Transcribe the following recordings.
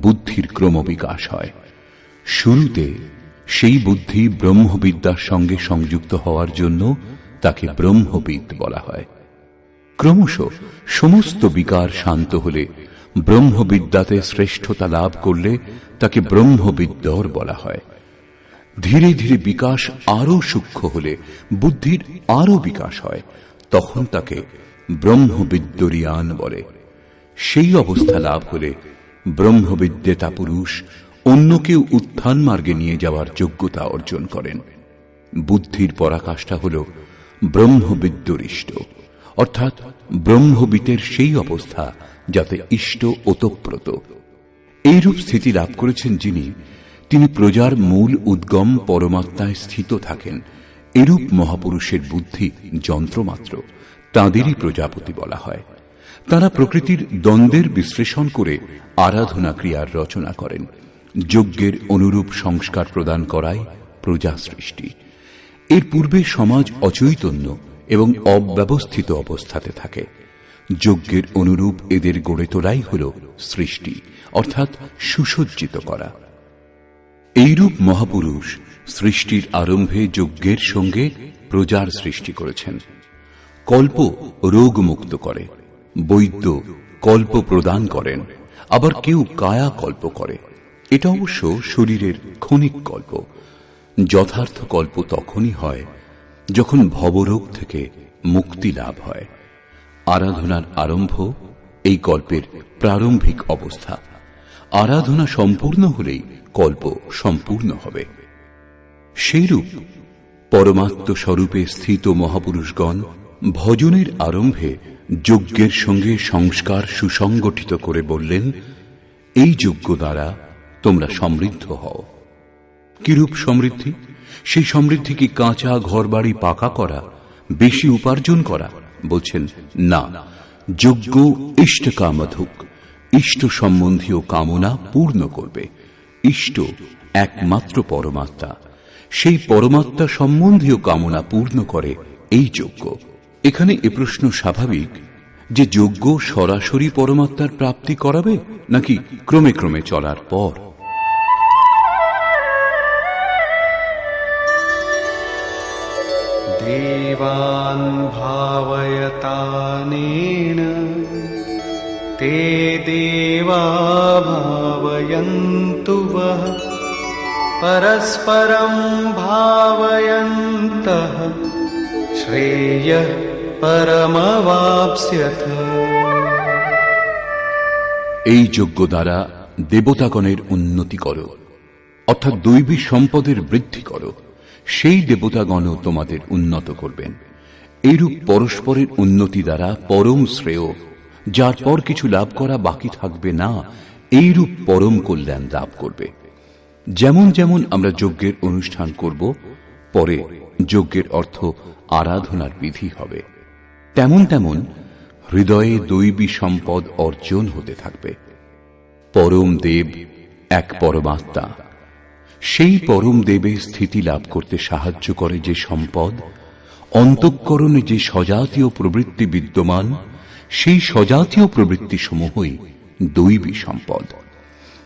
বুদ্ধির ক্রমবিকাশ হয়। শুরুতে সেই বুদ্ধি ব্রহ্মবিদ্যার সঙ্গে সংযুক্ত হওয়ার জন্য তাকে ব্রহ্মবিদ বলা হয়। ক্রমশ সমস্ত বিকার শান্ত হলে ব্রহ্মবিদ্যাতে শ্রেষ্ঠতা লাভ করলে তাকে ব্রহ্মবিদ্যর বলা হয়। ধীরে ধীরে বিকাশ আরও সূক্ষ্ম হলে বুদ্ধির আরও বিকাশ হয়, তখন তাকে ব্রহ্মবিদ্যরিয়ান বলে। সেই অবস্থা লাভ হলে ব্রহ্মবিদ্যেতা পুরুষ অন্যকেও উত্থান মার্গে নিয়ে যাওয়ার যোগ্যতা অর্জন করেন। বুদ্ধির পরাকাষ্ঠা হল ব্রহ্মবিদ্যরিষ্ট। অর্থাৎ ব্রহ্মবিতের সেই অবস্থা যাতে ইষ্ট ওতপ্রত। এইরূপ স্থিতি লাভ করেছেন যিনি, তিনি প্রজার মূল উদ্গম পরমাত্মায় স্থিত থাকেন। এরূপ মহাপুরুষের বুদ্ধি যন্ত্রমাত্র, তাঁদেরই প্রজাপতি বলা হয়। তারা প্রকৃতির দ্বন্দ্বের বিশ্লেষণ করে আরাধনা ক্রিয়ার রচনা করেন। যজ্ঞের অনুরূপ সংস্কার প্রদান করাই প্রজা সৃষ্টি এর পূর্বে সমাজ অচৈতন্য এবং অব্যবস্থিত অবস্থাতে থাকে। যজ্ঞের অনুরূপ এদের গড়ে তোলাই হল সৃষ্টি, অর্থাৎ সুসজ্জিত করা। এইরূপ মহাপুরুষ সৃষ্টির আরম্ভে যজ্ঞের সঙ্গে প্রজার সৃষ্টি করেছেন। কল্প রোগ মুক্ত করে। বৈদ্য কল্প প্রদান করেন, আবার কেউ কায়া কল্প করে। এটা অবশ্য শরীরের ক্ষণিক কল্প। যথার্থ কল্প তখনই হয় যখন ভবরোগ থেকে মুক্তি লাভ হয়। আরাধনার আরম্ভ এই কল্পের প্রারম্ভিক অবস্থা। আরাধনা সম্পূর্ণ হলেই কল্প সম্পূর্ণ হবে। সেইরূপ পরমাত্ম স্বরূপে স্থিত মহাপুরুষগণ ভজনের আরম্ভে যজ্ঞের সঙ্গে সংস্কার সুসংগঠিত করে বললেন, এই যজ্ঞ দ্বারা তোমরা সমৃদ্ধ হও। কিরূপ সমৃদ্ধি? সেই সমৃদ্ধি কি কাঁচা ঘরবাড়ি পাকা করা, বেশি উপার্জন করা? বলছেন, না যোগ্য ইষ্ট কামধুক। ইষ্ট সম্বন্ধীয় কামনা পূর্ণ করবে। ইষ্ট একমাত্র পরমাত্মা। সেই পরমাত্মা সম্বন্ধীয় কামনা পূর্ণ করে এই যজ্ঞ। এখানে এ প্রশ্ন স্বাভাবিক যে যজ্ঞ সরাসরি পরমাত্মার প্রাপ্তি করাবে নাকি ক্রমে ক্রমে চলার পর देवान् भावयतानेन ते देवा भावयन्तु वः परस्परं भावयन्तः श्रेयः এই যজ্ঞ দ্বারা দেবতাগণের উন্নতি করো, অর্থাৎ দৈবী সম্পদের বৃদ্ধি করো। সেই দেবতাগণও তোমাদের উন্নত করবেন। এইরূপ পরস্পরের উন্নতি দ্বারা পরম শ্রেয়, যার পর কিছু লাভ করা বাকি থাকবে না, এইরূপ পরম কল্যাণ লাভ করবে। যেমন যেমন আমরা যজ্ঞের অনুষ্ঠান করব, পরে যজ্ঞের অর্থ আরাধনার বিধি হবে। তেমন তেমন হৃদয়ে দৈবী সম্পদ অর্জন হতে থাকবে। পরম দেব এক পরমাত্মা। সেই পরম দেবে স্থিতি লাভ করতে সাহায্য করে যে সম্পদ, অন্তঃকরণে যে সজাতীয় প্রবৃত্তি বিদ্যমান, সেই সজাতীয় প্রবৃত্তি সমূহই দৈবী সম্পদ।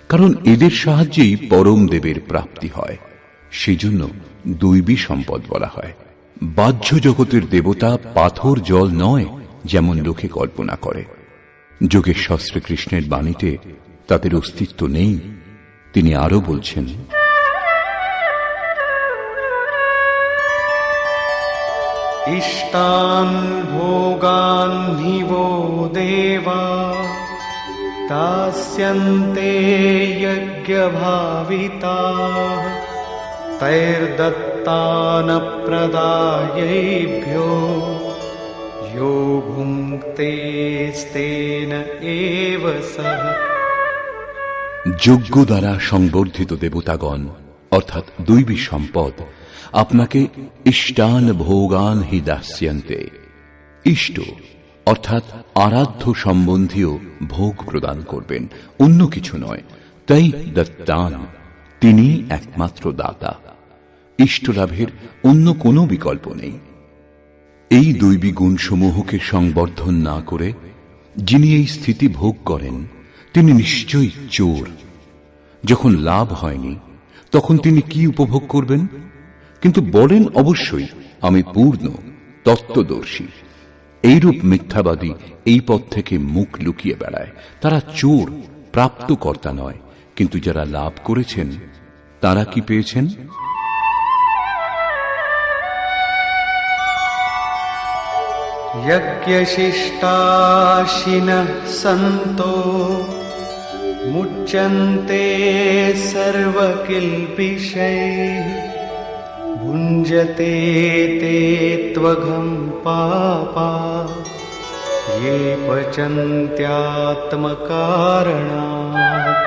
কারণ এদের সাহায্যেই পরম দেবের প্রাপ্তি হয় সেই জন্য দৈবী সম্পদ বলা হয়। বাহ্য জগতের দেবতা পাথর জল নয়, যেমন লোকে কল্পনা করে। যোগেশ্বর শ্রীকৃষ্ণের বাণীতে তাদের অস্তিত্ব নেই, তিনি আরও বলছেন, ইষ্টান ভোগান দেবা দাস্যন্তে যজ্ঞভাবিতা তৈর্দত্ত तैर्दत्तानप्रदायैभ्यो यो भुङ्क्तेस्तेन एव सः যোগ্য দ্বারা সংবর্ধিত দেবতাগণ অর্থাৎ দৈবী সম্পদ আপনাকে ইষ্টান ভোগান হি দাস্যন্তে ইষ্ট অর্থাৎ আরাধ্য সম্বন্ধীয় ভোগ প্রদান করবেন অন্য কিছু নয় তাই দত্তান তিনি একমাত্র দাতা ইষ্ট লাভের অন্য কোনো বিকল্প নেই। এই দৈবী গুণসমূহকে সংবর্ধন না করে যিনি এই স্থিতি ভোগ করেন, তিনি নিশ্চয়ই চোর। যখন লাভ হয়নি, তখন তিনি কি উপভোগ করবেন? কিন্তু বলেন অবশ্যই, আমি পূর্ণ, তত্ত্বদর্শী। এইরূপ মিথ্যাবাদী এই পথ থেকে মুখ লুকিয়ে বেড়ায়। তারা চোর, প্রাপ্তকর্তা নয়, কিন্তু যারা লাভ করেছেন, তারা কি পেয়েছেন? यज्ञशिष्टाशिनः सन्तो मुच्यन्ते सर्वकिल्बिषैः भुञ्जते ते त्वघं पापा ये पचन्त्यात्मकारणात्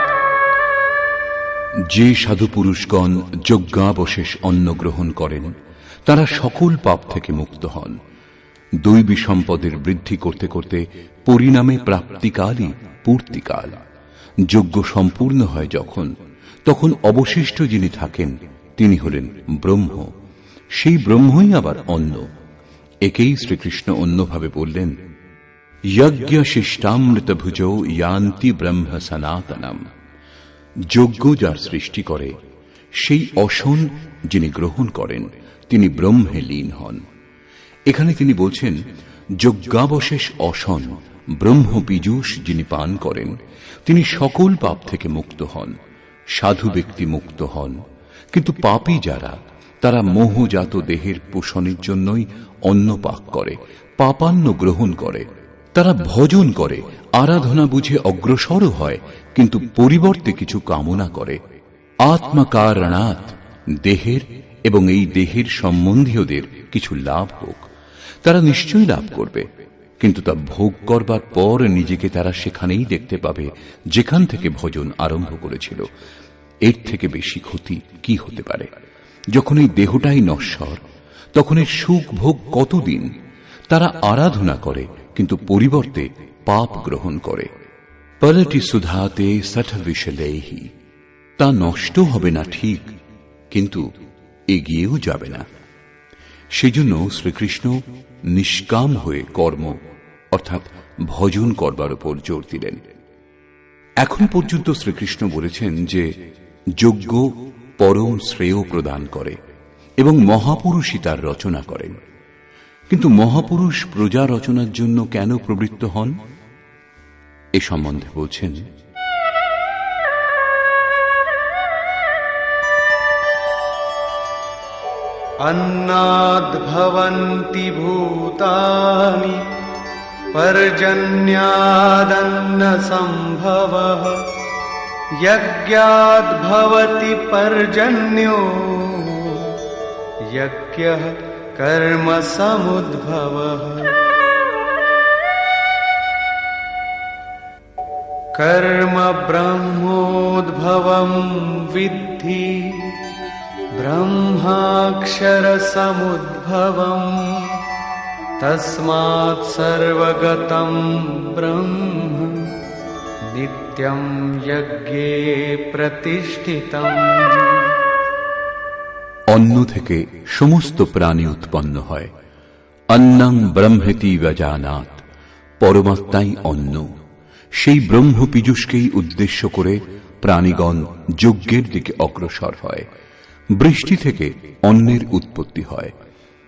যে সাধু পুরুষগণ যজ্ঞাবশেষ অন্ন গ্রহণ করেন তারা সকল পাপ থেকে মুক্ত হন দৈবী সম্পদের বৃদ্ধি করতে করতে পরিণামে প্রাপ্তিকালই পূর্তিকাল। যজ্ঞ সম্পূর্ণ হয় যখন, তখন অবশিষ্ট যিনি থাকেন, তিনি হলেন ব্রহ্ম। সেই ব্রহ্মই আবার অন্ন একেই শ্রীকৃষ্ণ অন্যভাবে বললেন যজ্ঞ শিষ্টামৃত ভুজৌ ইয়ান্তি ব্রহ্ম সনাতনম। যজ্ঞ যার সৃষ্টি করে, সেই অসন যিনি গ্রহণ করেন, তিনি ব্রহ্মে লীন হন। এখানে তিনি বলছেন, যজ্ঞাবশেষ অসন, ব্রহ্ম পীযূষ যিনি পান করেন, তিনি সকল পাপ থেকে মুক্ত হন, সাধু ব্যক্তি মুক্ত হন। কিন্তু পাপী যারা, তারা মোহজাত দেহের পোষণের জন্যই অন্ন পাক করে, পাপান্ন গ্রহণ করে। তারা ভজন করে, আরাধনা বুঝে অগ্রসরও হয়, কিন্তু পরিবর্তে কিছু কামনা করে। আত্মকারণাৎ দেহের এবং এই দেহের সম্বন্ধীয়দের কিছু লাভ হোক। তারা নিশ্চয়ই লাভ করবে। কিন্তু তা ভোগ করবার পর নিজেকে তারা সেখানেই দেখতে পাবে, যেখান থেকে ভজন আরম্ভ করেছিল। এর থেকে বেশি ক্ষতি কি হতে পারে? যখন এই দেহটাই নশ্বর, তখন এর সুখ ভোগ কতদিন? তারা আরাধনা করে, কিন্তু পরিবর্তে পাপ গ্রহণ করে। পলটি সুধাতে সঠ বিশলেহি তা নষ্ট হবে না ঠিক, কিন্তু এগিয়েও যাবে না। সেজন্য শ্রীকৃষ্ণ নিষ্কাম হয়ে কর্ম, অর্থাৎ ভজন করবার উপর জোর দিলেন। এখন পর্যন্ত শ্রীকৃষ্ণ বলেছেন যে, যজ্ঞ পরম শ্রেয় প্রদান করে এবং মহাপুরুষই তার রচনা করেন। কিন্তু মহাপুরুষ প্রজা রচনার জন্য কেন প্রবৃত্ত হন? এ সম্বন্ধে বলছেন अन्नाद्भवन्ति भूतानि पर्जन्यादन्नसम्भवः। यज्ञाद्भवति पर्जन्यो यज्ञः कर्मसमुद्भवः। कर्म ब्रह्मोद्भवं विद्धि ब्रह्माक्षरसमुद्भवम् तस्मात् सर्वगतं ब्रह्म नित्यं यज्ञे प्रतिष्ठितम् অন্ন থেকে সমস্ত প্রাণী উৎপন্ন হয় অন্নং ব্রহ্মেতি বজানাত পরমাত্মাই অন্ন সেই ব্রহ্ম পীযুষকেই উদ্দেশ্য করে প্রাণীগণ যজ্ঞের দিকে অগ্রসর হয় বৃষ্টি থেকে অন্নের উৎপত্তি হয়।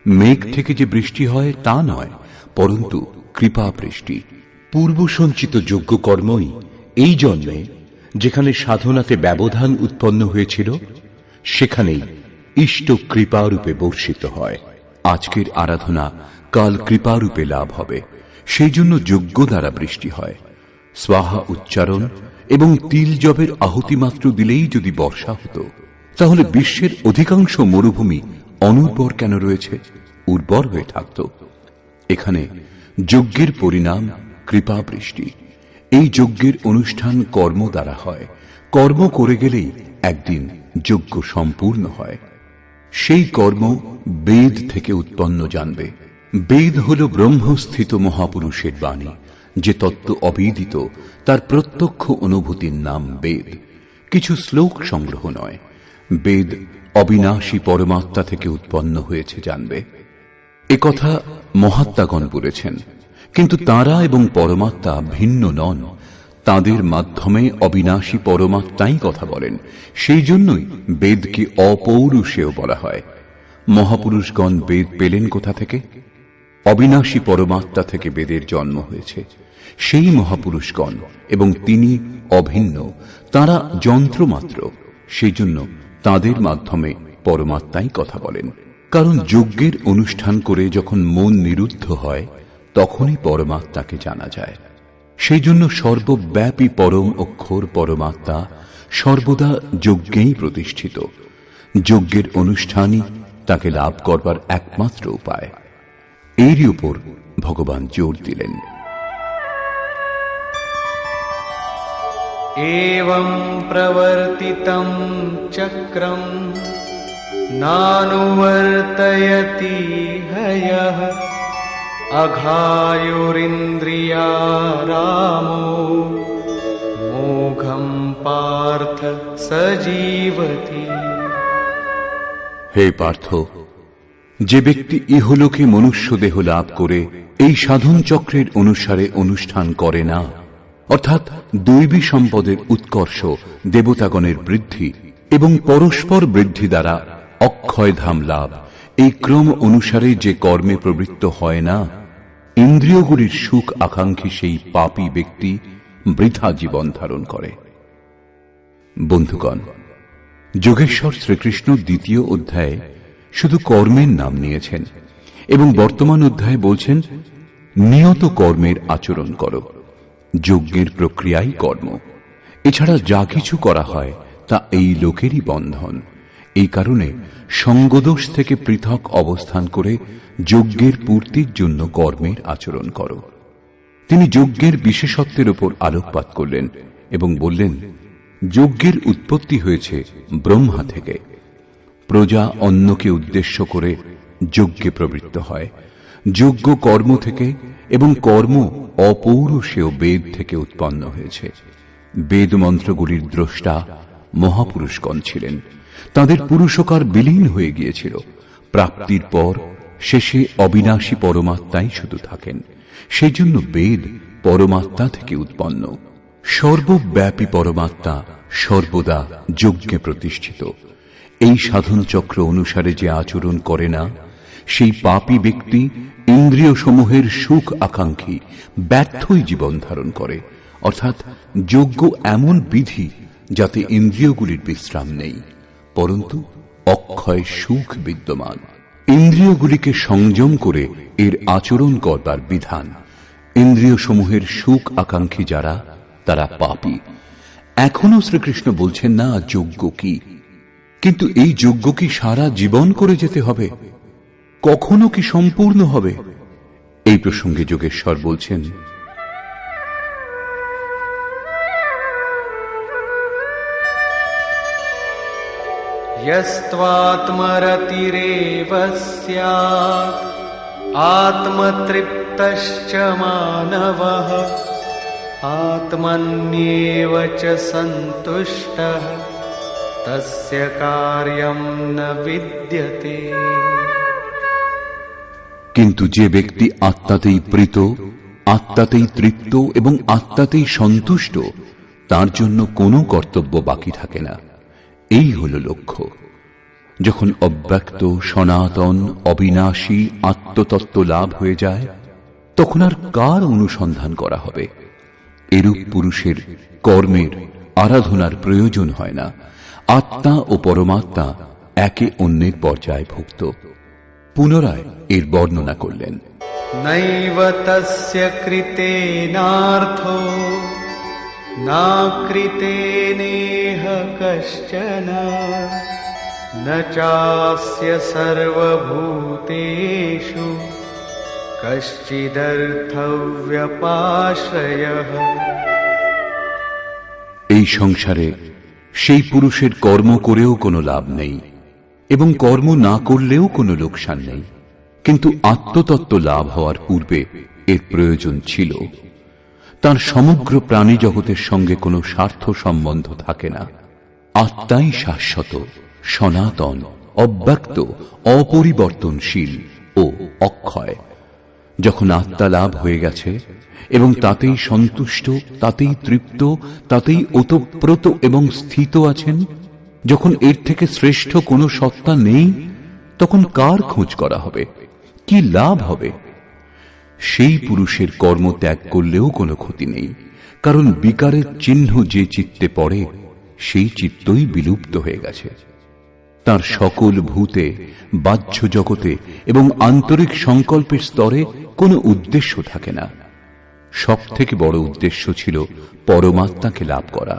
মেঘ থেকে যে বৃষ্টি হয়, তা নয়, পরন্তু কৃপা বৃষ্টি। পূর্ব সঞ্চিত যোগ্য কর্মই এই জন্মে যেখানে সাধনাতে ব্যবধান উৎপন্ন হয়েছিল, সেখানেই ইষ্ট কৃপারূপে বর্ষিত হয়। আজকের আরাধনা কাল কৃপারূপে লাভ হবে। সেই জন্য যোগ্য দ্বারা বৃষ্টি হয়। স্বাহা উচ্চারণ এবং তিল জবের আহুতি মাত্র দিলেই যদি বর্ষা হতো তাহলে বিশ্বের অধিকাংশ মরুভূমি অনুর্বর কেন রয়েছে? উর্বর হয়ে থাকত। এখানে যজ্ঞের পরিণাম কৃপা বৃষ্টি এই যজ্ঞের অনুষ্ঠান কর্ম দ্বারা হয়। কর্ম করে গেলেই একদিন যজ্ঞ সম্পূর্ণ হয়। সেই কর্ম বেদ থেকে উৎপন্ন জানবে। বেদ হল ব্রহ্মস্থিত মহাপুরুষের বাণী, যে তত্ত্ব অবিদিত, তার প্রত্যক্ষ অনুভূতির নাম বেদ। কিছু শ্লোক সংগ্রহ নয়। বেদ অবিনাশী পরমাত্মা থেকে উৎপন্ন হয়েছে জানবে। এ কথা মহাত্মাগণ বলেছেন, কিন্তু তারা এবং পরমাত্মা ভিন্ন নন। তাদের মাধ্যমে অবিনাশী পরমাত্মাই কথা বলেন। সেই জন্যই বেদকে অপৌরুষেও বলা হয়। মহাপুরুষগণ বেদ পেলেন কোথা থেকে? অবিনাশী পরমাত্মা থেকে বেদের জন্ম হয়েছে। সেই মহাপুরুষগণ এবং তিনি অভিন্ন। তারা যন্ত্রমাত্র। সেই জন্য তাদের মাধ্যমে পরমাত্মাই কথা বলেন। কারণ যজ্ঞের অনুষ্ঠান করে যখন মন নিরুদ্ধ হয়, তখনই পরমাত্মাকে জানা যায়। সেই জন্য সর্বব্যাপী পরম অক্ষর পরমাত্মা সর্বদা যজ্ঞেই প্রতিষ্ঠিত। যজ্ঞের অনুষ্ঠানই তাকে লাভ করবার একমাত্র উপায়। এরই উপর ভগবান জোর দিলেন। एवं प्रवर्तितं चक्रम् नानुवर्तयति हयः अघायुरिन्द्रिया रामो मोघं पार्थ स जीवति হে পার্থ যে ব্যক্তি ইহলোকে মনুষ্য দেহ লাভ করে এই সাধন চক্রের অনুসারে অনুষ্ঠান করে না অর্থাৎ দৈবী সম্পদের উৎকর্ষ, দেবতাগণের বৃদ্ধি এবং পরস্পর বৃদ্ধি দ্বারা অক্ষয় ধাম লাভ। এই ক্রম অনুসারে যে কর্মে প্রবৃত্ত হয় না, ইন্দ্রিয়গুলির সুখ আকাঙ্ক্ষী সেই পাপী ব্যক্তি বৃথা জীবন ধারণ করে। বন্ধুগণ, যোগেশ্বর শ্রীকৃষ্ণ দ্বিতীয় অধ্যায়ে শুধু কর্মের নাম নিয়েছেন এবং বর্তমান অধ্যায়ে বলছেন, নিয়ত কর্মের আচরণ করো। যজ্ঞের প্রক্রিয়াই কর্ম। এছাড়া যা কিছু করা হয়, তা এই লোকেরই বন্ধন। এই কারণে সঙ্গদোষ থেকে পৃথক অবস্থান করে যজ্ঞের পূর্তির জন্য কর্মের আচরণ করো। তিনি যজ্ঞের বিশেষত্বের উপর আলোকপাত করলেন এবং বললেন, যজ্ঞের উৎপত্তি হয়েছে ব্রহ্মা থেকে। প্রজা অন্যকে উদ্দেশ্য করে যজ্ঞে প্রবৃত্ত হয়। যজ্ঞ কর্ম থেকে এবং কর্ম অপৌরুষেয় বেদ থেকে উৎপন্ন হয়েছে। বেদ মন্ত্রগুলির দ্রষ্টা মহাপুরুষগণ ছিলেন। তাদের পুরুষকার বিলীন হয়ে গিয়েছিল। প্রাপ্তির পর শেষে অবিনাশী পরমাত্মাই শুধু থাকেন। সেই জন্য বেদ পরমাত্মা থেকে উৎপন্ন। সর্বব্যাপী পরমাত্মা সর্বদা যজ্ঞে প্রতিষ্ঠিত। এই সাধন চক্র অনুসারে যে আচরণ করে না সেই পাপী ব্যক্তি ইন্দ্রিয় সমূহের সুখ আকাঙ্ক্ষী, ব্যর্থই জীবন ধারণ করে। অর্থাৎ যজ্ঞ এমন বিধি যাতে ইন্দ্রিয়গুলির বিশ্রাম নেই। পরন্তু অক্ষয় সুখ বিদ্যমান। ইন্দ্রিয়গুলিকে সংযম করে এর আচরণ করবার বিধান। ইন্দ্রিয় সমূহের সুখ আকাঙ্ক্ষী যারা, তারা পাপী। এখনও শ্রীকৃষ্ণ বলছেন, না যজ্ঞ কি? কিন্তু এই যজ্ঞ কি সারা জীবন করে যেতে হবে? কখনো কি সম্পূর্ণ হবে এই প্রসঙ্গে যোগেশ্বর বলছেন यस्त्वात्मरतिरेव स्यात् आत्मतृप्तश्च मानवः आत्मन्येव च सन्तुष्टः तस्य कार्यं न विद्यते কিন্তু যে ব্যক্তি আত্মাতেই প্রীত, আত্মাতেই তৃপ্ত এবং আত্মাতেই সন্তুষ্ট, তার জন্য কোনো কর্তব্য বাকি থাকে না। এই হল লক্ষ্য। যখন অব্যক্ত, সনাতন, অবিনাশী আত্মতত্ত্ব লাভ হয়ে যায়, তখন আর কার অনুসন্ধান করা হবে? এরূপ পুরুষের কর্মের আরাধনার প্রয়োজন হয় না। আত্মা ও পরমাত্মা একে অন্যের পর্যায়ে ভুক্ত। পুনরায় এর বর্ণনা করলেন। নৈব তস্য কৃতেনার্থ না কৃতে নেহ কশ্চন না চাস্য সর্বভূতেষু এই সংসারে সেই পুরুষের কর্ম করেও কোনো লাভ নেই। এবং কর্ম না করলেও কোনো লোকসান নেই। কিন্তু আত্মতত্ত্ব লাভ হওয়ার পূর্বে এর প্রয়োজন ছিল। তার সমগ্র প্রাণী জগতের সঙ্গে কোনো স্বার্থ সম্বন্ধ থাকে না। আত্মাই শাশ্বত, সনাতন, অব্যক্ত, অপরিবর্তনশীল ও অক্ষয়। যখন আত্মা লাভ হয়ে গেছে এবং তাতেই সন্তুষ্ট, তাতেই তৃপ্ত, তাতেই ওতপ্রত এবং স্থিত আছেন যখন এর থেকে শ্রেষ্ঠ কোনো সত্তা নেই, তখন কার খোঁজ করা হবে? কি লাভ হবে? সেই পুরুষের কর্ম ত্যাগ করলেও কোনো ক্ষতি নেই, কারণ বিকারের চিহ্ন যে চিত্তে পড়ে, সেই চিত্তই বিলুপ্ত হয়ে গেছে। তার সকল ভূতে, বাহ্য জগতে এবং আন্তরিক সংকল্পের স্তরে কোনো উদ্দেশ্য থাকে না। সব থেকে বড় উদ্দেশ্য ছিল পরমাত্মাকে লাভ করা।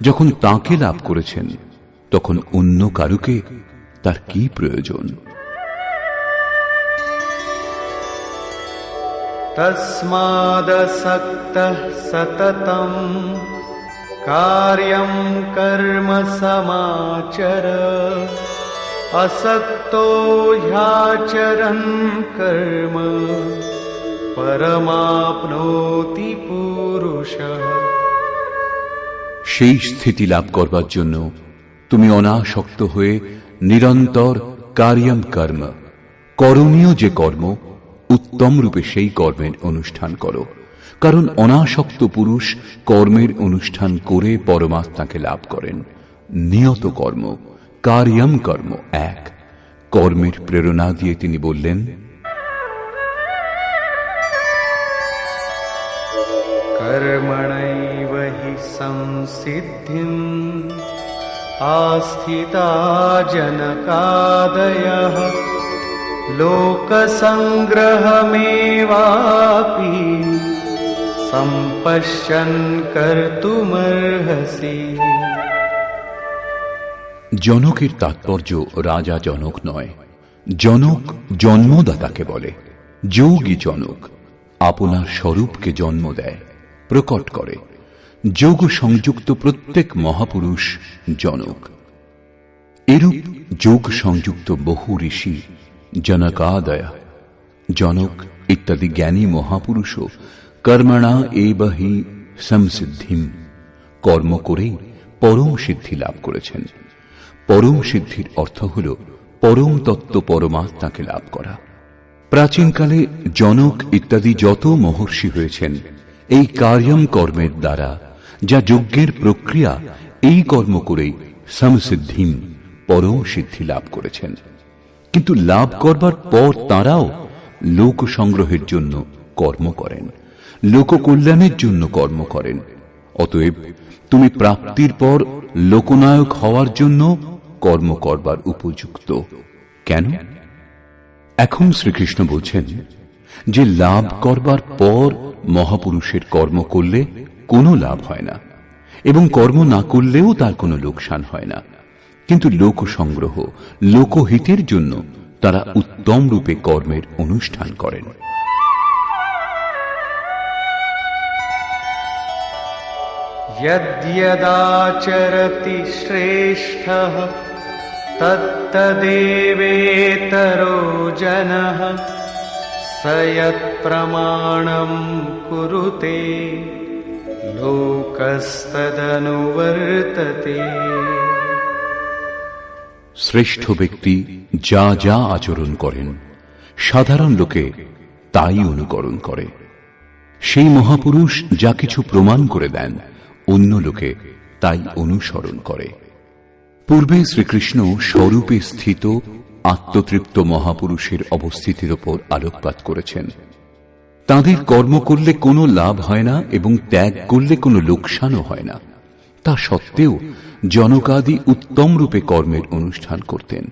যখন তাকে লাভ করেছেন তখন অন্য কারুকে তার কি প্রয়োজন तस्मादसक्तः सततम् कार्यं कर्म समाचर असक्तो ह्याचरन् कर्म परमाप्नोति पुरुषः সেই স্থিতি লাভ করবার জন্য তুমি অনাসক্ত হয়ে নিরন্তর কার্যম কর্ম। করণীয় যে কর্ম, উত্তম রূপে সেই কর্মের অনুষ্ঠান করো। কারণ অনাসক্ত পুরুষ কর্মের অনুষ্ঠান করে পরমাত্মাকে লাভ করেন। নিয়ত কর্ম, কার্যম কর্ম, এক। কর্মের প্রেরণা দিয়ে তিনি বললেন কর্মণ হি সংসিদ্ধিম। आस्थिता जनकादयः लोकसङ्ग्रहमेवापि सम्पश्यन् कर्तुमर्हसि জনকের তাৎপর্য রাজা জনক নয় জনক জন্মদাতাকে বলে যোগী জনক আপনার স্বরূপকে জন্ম দেয় প্রকট করে যোগ সংযুক্ত প্রত্যেক মহাপুরুষ জনক। এরূপ যোগ সংযুক্ত বহু ঋষি জনকাদয়, জনক ইত্যাদি জ্ঞানী মহাপুরুষও কর্মণা এবহি সংসিদ্ধিম কর্ম করেই পরম সিদ্ধি লাভ করেছেন। পরম সিদ্ধির অর্থ হল পরম তত্ত্ব পরমাত্মাকে লাভ করা। প্রাচীনকালে জনক ইত্যাদি যত মহর্ষি হয়েছেন, এই কার্যম কর্মের দ্বারা যা যজ্ঞের প্রক্রিয়া এই কর্ম করেই সমসিদ্ধিম, পরম সিদ্ধি লাভ করেছেন। কিন্তু লাভ করবার পর তারাও লোক সংগ্রহের জন্য কর্ম করেন, লোক কল্যাণের জন্য কর্ম করেন। অতএব তুমি প্রাপ্তির পর লোকনায়ক হওয়ার জন্য কর্ম করবার উপযুক্ত। কেন? এখন শ্রীকৃষ্ণ বলছেন যে, লাভ করবার পর মহাপুরুষের কর্ম করলে কোনো লাভ হয় না এবং কর্ম না করলেও তার কোনো লোকসান হয় না কিন্তু লোক সংগ্রহ লোকহিতের জন্য তারা উত্তম রূপে কর্মের অনুষ্ঠান করেন यद्यदाचरति श्रेष्ठः तत्तदेवेतरो जनः स यत्प्रमाणम् कुरुते লোকস্তদনুবর্ততে শ্রেষ্ঠ ব্যক্তি যা যা আচরণ করেন, সাধারণ লোকে তাই অনুকরণ করে। সেই মহাপুরুষ যা কিছু প্রমাণ করে দেন, অন্য লোকে তাই অনুসরণ করে। পূর্বে শ্রীকৃষ্ণ স্বরূপে স্থিত আত্মতৃপ্ত মহাপুরুষের অবস্থিতির ওপর আলোকপাত করেছেন। তাদের কর্ম করলে কোনো লাভ হয় না এবং ত্যাগ করলে কোনো লোকসানও হয় না। তা সত্ত্বেও জনকাদি উত্তম রূপে কর্মের অনুষ্ঠান করতেন।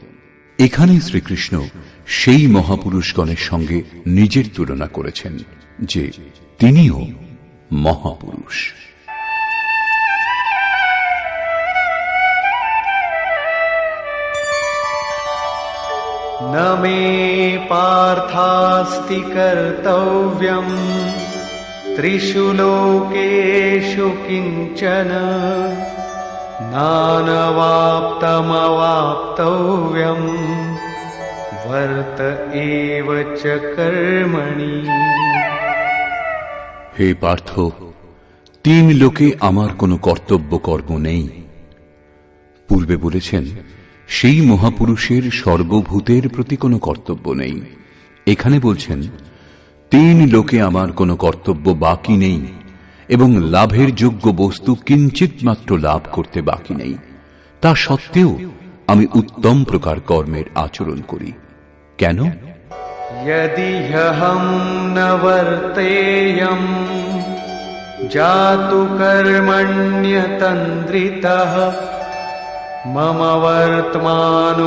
এখানে শ্রীকৃষ্ণ সেই মহাপুরুষগণের সঙ্গে নিজের তুলনা করেছেন যে তিনিও মহাপুরুষ। न मे पार्थास्ति कर्तव्यम् त्रिषु लोकेषु किञ्चन नानवाप्तमवाप्तव्यम् वर्त एव च कर्मणि হে পার্থ তিন লোকে আমার কোনো কর্তব্য কর্ম নেই পূর্বে বলেছেন সেই মহাপুরুষের সর্বভূতের প্রতি কোনো কর্তব্য নেই। এখানে বলছেন, তিন লোকে আমার কোনো কর্তব্য বাকি নেই এবং লাভের যোগ্য বস্তু কিঞ্চিত মাত্র লাভ করতে বাকি নেই। তা সত্ত্বেও আমি উত্তম প্রকার কর্মের আচরণ করি। কেন? জাতু কর্মণ্যতন্দ্রিতা मम वर्त्मानो